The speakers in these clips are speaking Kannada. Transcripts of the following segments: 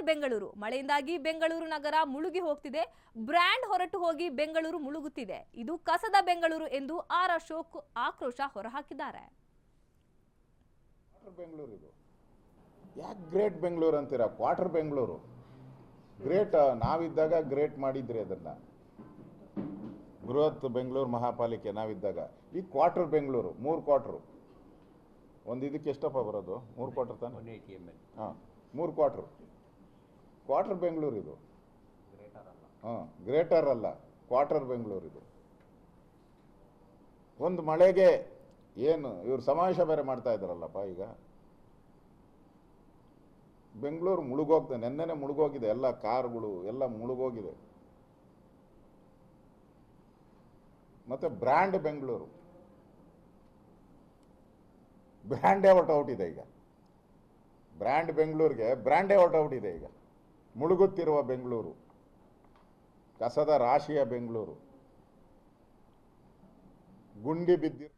ಬೆಂಗಳೂರು. ಮಳೆಯಿಂದಾಗಿ ಬೆಂಗಳೂರು ನಗರ ಮುಳುಗಿ ಹೋಗ್ತಿದೆ. ಬ್ರ್ಯಾಂಡ್ ಹೊರಟು ಹೋಗಿ ಬೆಂಗಳೂರು ಮುಳುಗುತ್ತಿದೆ. ಇದು ಕಸದ ಬೆಂಗಳೂರು ಎಂದು ಆರ್ ಅಶೋಕ್ ಆಕ್ರೋಶ ಹೊರಹಾಕಿದ್ದಾರೆ. ಬೆಂಗಳೂರು ಇದು. ಯಾಕೆ ಗ್ರೇಟ್ ಬೆಂಗಳೂರು ಅಂತೀರಾ? ಕ್ವಾರ್ಟರ್ ಬೆಂಗಳೂರು. ಗ್ರೇಟ್ ನಾವಿದ್ದಾಗ ಗ್ರೇಟ್ ಮಾಡಿದ್ರಿ ಅದನ್ನು. ಬೃಹತ್ ಬೆಂಗಳೂರು ಮಹಾಪಾಲಿಕೆ ನಾವಿದ್ದಾಗ. ಈ ಕ್ವಾರ್ಟರ್ ಬೆಂಗಳೂರು ಮೂರು ಕ್ವಾರ್ಟ್ರು ಒಂದು ಇದಕ್ಕೆ ಎಷ್ಟಪ್ಪ ಬರೋದು? ಮೂರು ಕ್ವಾರ್ಟರ್ ತಾನೆ? ಹಾಂ ಮೂರು ಕ್ವಾರ್ಟ್ರು ಕ್ವಾರ್ಟರ್ ಬೆಂಗಳೂರು ಇದು. ಗ್ರೇಟರ್ ಅಲ್ಲ. ಹಾಂ ಗ್ರೇಟರ್ ಅಲ್ಲ ಕ್ವಾರ್ಟರ್ ಬೆಂಗಳೂರು ಇದು. ಒಂದು ಮಳೆಗೆ ಏನು ಇವರು ಸಮಾವೇಶ ಬೇರೆ ಮಾಡ್ತಾ ಇದ್ದಾರಲ್ಲಪ್ಪ ಈಗ. ಬೆಂಗಳೂರು ಮುಳುಗೋಗ್ತದೆ ನೆನ್ನೆನೆ ಮುಳುಗೋಗಿದೆ ಎಲ್ಲ ಕಾರ್ಗಳು ಎಲ್ಲ ಮುಳುಗೋಗಿದೆ. ಮತ್ತೆ ಬ್ರ್ಯಾಂಡ್ ಬೆಂಗಳೂರು. ಬ್ರ್ಯಾಂಡೇ ಹೊರಟೌಟಿದೆ ಈಗ. ಬ್ರ್ಯಾಂಡ್ ಬೆಂಗಳೂರಿಗೆ ಬ್ರ್ಯಾಂಡೇ ಹೊರಟೌಟಿದೆ ಈಗ. ಮುಳುಗುತ್ತಿರುವ ಬೆಂಗಳೂರು, ಕಸದ ರಾಶಿಯ ಬೆಂಗಳೂರು, ಗುಂಡಿ ಬಿದ್ದಿ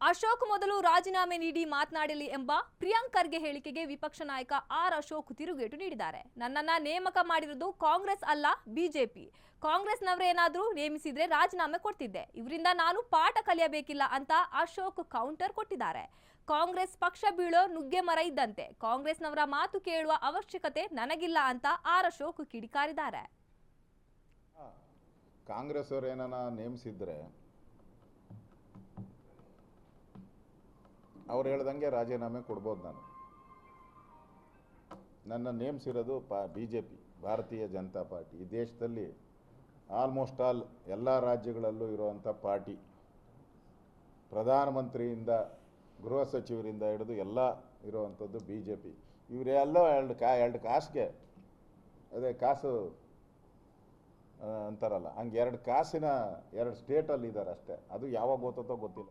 ಅಶೋಕ್ ಮೊದಲು ರಾಜೀನಾಮೆ ನೀಡಿ ಮಾತನಾಡಲಿ ಎಂಬ ಪ್ರಿಯಾಂಕ್ ಖರ್ಗೆ ಹೇಳಿಕೆಗೆ ವಿಪಕ್ಷ ನಾಯಕ ಆರ್ ಅಶೋಕ್ ತಿರುಗೇಟು ನೀಡಿದ್ದಾರೆ. ನನ್ನನ್ನ ನೇಮಕ ಮಾಡಿರೋದು ಕಾಂಗ್ರೆಸ್ ಅಲ್ಲ, ಬಿಜೆಪಿ. ಕಾಂಗ್ರೆಸ್ನವರೇನಾದ್ರೂ ನೇಮಿಸಿದ್ರೆ ರಾಜೀನಾಮೆ ಕೊಡ್ತಿದ್ದೆ. ಇವರಿಂದ ನಾನು ಪಾಠ ಕಲಿಯಬೇಕಿಲ್ಲ ಅಂತ ಅಶೋಕ್ ಕೌಂಟರ್ ಕೊಟ್ಟಿದ್ದಾರೆ. ಕಾಂಗ್ರೆಸ್ ಪಕ್ಷ ಬೀಳೋ ನುಗ್ಗೆ ಮರ ಇದ್ದಂತೆ. ಕಾಂಗ್ರೆಸ್ನವರ ಮಾತು ಕೇಳುವ ಅವಶ್ಯಕತೆ ನನಗಿಲ್ಲ ಅಂತ ಆರ್ ಅಶೋಕ್ ಕಿಡಿಕಾರಿದ್ದಾರೆ. ಕಾಂಗ್ರೆಸ್ ಅವರು ಏನಾನ ನೇಮಿಸಿದ್ರೆ ಅವ್ರು ಹೇಳ್ದಂಗೆ ರಾಜೀನಾಮೆ ಕೊಡ್ಬೋದು ನಾನು. ನನ್ನ ನೇಮಿಸಿರೋದು ಪಾ ಬಿ ಜೆ ಪಿ ಭಾರತೀಯ ಜನತಾ ಪಾರ್ಟಿ. ಈ ದೇಶದಲ್ಲಿ ಆಲ್ಮೋಸ್ಟ್ ಆಲ್ ಎಲ್ಲ ರಾಜ್ಯಗಳಲ್ಲೂ ಇರುವಂಥ ಪಾರ್ಟಿ. ಪ್ರಧಾನಮಂತ್ರಿಯಿಂದ ಗೃಹ ಸಚಿವರಿಂದ ಹಿಡಿದು ಎಲ್ಲ ಇರುವಂಥದ್ದು ಬಿ ಜೆ ಪಿ ಇವರೆಲ್ಲೋ ಎರಡು ಕಾ, ಎರಡು ಕಾಸಿಗೆ, ಅದೇ ಕಾಸು ಅಂತಾರಲ್ಲ, ಹಂಗೆ ಎರಡು ಕಾಸಿನ ಎರಡು ಸ್ಟೇಟಲ್ಲಿ ಇದ್ದಾರೆ ಅಷ್ಟೇ. ಅದು ಯಾವಾಗ ಗೊತ್ತೋ ಗೊತ್ತಿಲ್ಲ.